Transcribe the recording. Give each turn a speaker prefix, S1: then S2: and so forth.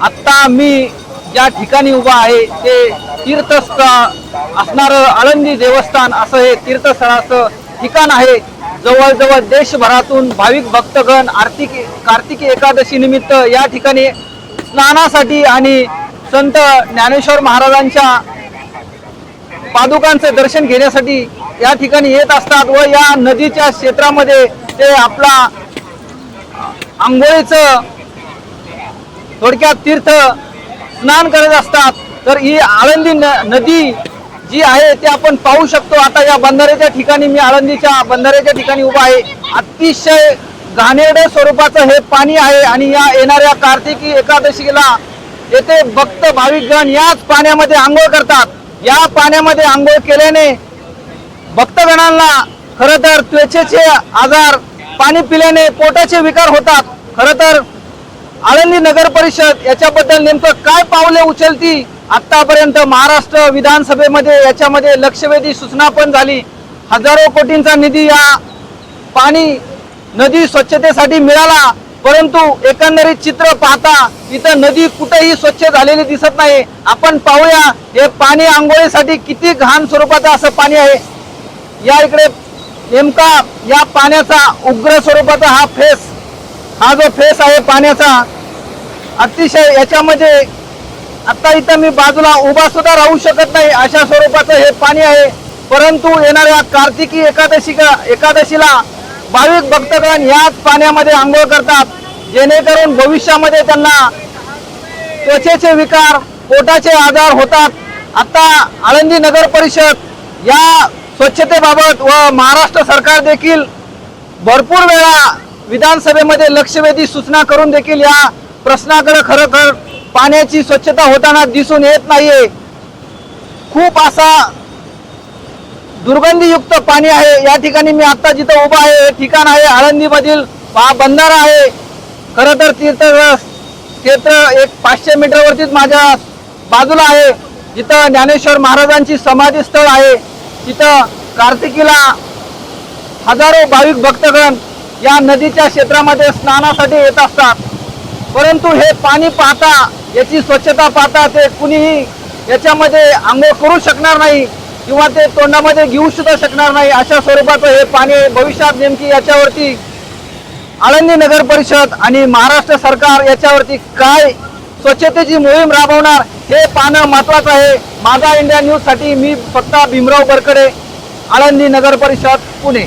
S1: आत्ता मी ज्या ठिकाणी उभा आहे ते तीर्थस्थळ असणारं आळंदी देवस्थान असं हे तीर्थस्थळाचं ठिकाण आहे. जवळजवळ देशभरातून भाविक भक्तगण आर्थिक कार्तिकी एकादशी निमित्त या ठिकाणी स्नानासाठी आणि संत ज्ञानेश्वर महाराजांच्या पादुकांचे दर्शन घेण्यासाठी या ठिकाणी येत असतात व या नदीच्या क्षेत्रामध्ये ते आपला आंघोळीचं थोडक्यात तीर्थ स्नान करत असतात. तर ही आळंदी न- नदी जी आहे ते आपण पाहू शकतो. आता या बंधाऱ्याच्या ठिकाणी मी आळंदीच्या बंधाऱ्याच्या ठिकाणी उभा आहे. अतिशय घाणेरडे स्वरूपाचं हे पाणी आहे आणि या येणाऱ्या कार्तिकी एकादशीला येथे भक्त भाविकगण याच पाण्यामध्ये आंघोळ करतात. या पाण्यामध्ये आंघोळ केल्याने भक्तगणांना खरं तर त्वचेचे आजार पाणी पिल्याने पोटाचे विकार होतात. खरं तर आळंदी नगर परिषद याच्याबद्दल नेमकं काय पावले उचलती? आतापर्यंत महाराष्ट्र विधानसभेमध्ये याच्यामध्ये लक्षवेधी सूचना पण झाली. हजारो कोटींचा निधी या पाणी नदी स्वच्छतेसाठी मिळाला. परंतु एकंदरीत चित्र पाहता इथं नदी कुठेही स्वच्छ झालेली दिसत नाही. आपण पाहूया हे पाणी आंघोळीसाठी किती घाण स्वरूपाचं असं पाणी आहे. या इकडे नेमका या पाण्याचा उग्र स्वरूपाचा हा फेस हा जो फेस आहे पाण्याचा अतिशय याच्यामध्ये आत्ता इथं मी बाजूला उभा सुद्धा राहू शकत नाही अशा स्वरूपाचं हे पाणी आहे. परंतु येणाऱ्या कार्तिकी एकादशी एकादशीला भाविक भक्तगण याच पाण्यामध्ये आंघोळ करतात. जेणेकरून भविष्यामध्ये त्यांना त्वचेचे विकार पोटाचे आजार होतात. आता आळंदी नगर परिषद या स्वच्छतेबाबत व महाराष्ट्र सरकार देखील भरपूर वेळा विधानसभेमध्ये लक्षवेधी सूचना करून देखील या प्रश्नाकडे खरोखर पाण्याची स्वच्छता होताना दिसून येत नाहीये. खूप असा दुर्गंधीयुक्त पाणी आहे. या ठिकाणी मी आत्ता जिथं उभा आहे हे ठिकाण आहे आळंदीमधील हा बंधारा आहे. खरं तर तीर्थ क्षेत्र एक पाचशे मीटरवरतीच माझ्या बाजूला आहे. जिथं ज्ञानेश्वर महाराजांची समाधी स्थळ आहे. तिथं कार्तिकीला हजारो भाविक भक्तगण या नदीच्या क्षेत्रामध्ये स्नानासाठी येत असतात. परंतु हे पाणी पाहता याची स्वच्छता पाहता ते कुणीही याच्यामध्ये आंघोळ करू शकणार नाही किंवा ते तोंडामध्ये घेऊ सुद्धा शकणार नाही. अशा स्वरूपाचं हे पाणी भविष्यात नेमकी याच्यावरती आळंदी नगर परिषद आणि महाराष्ट्र सरकार याच्यावरती काय स्वच्छतेची मोहीम राबवणार हे पाहणं महत्वाचं आहे. माझा इंडिया न्यूजसाठी मी फक्त भीमराव बरकडे आळंदी नगर परिषद पुणे.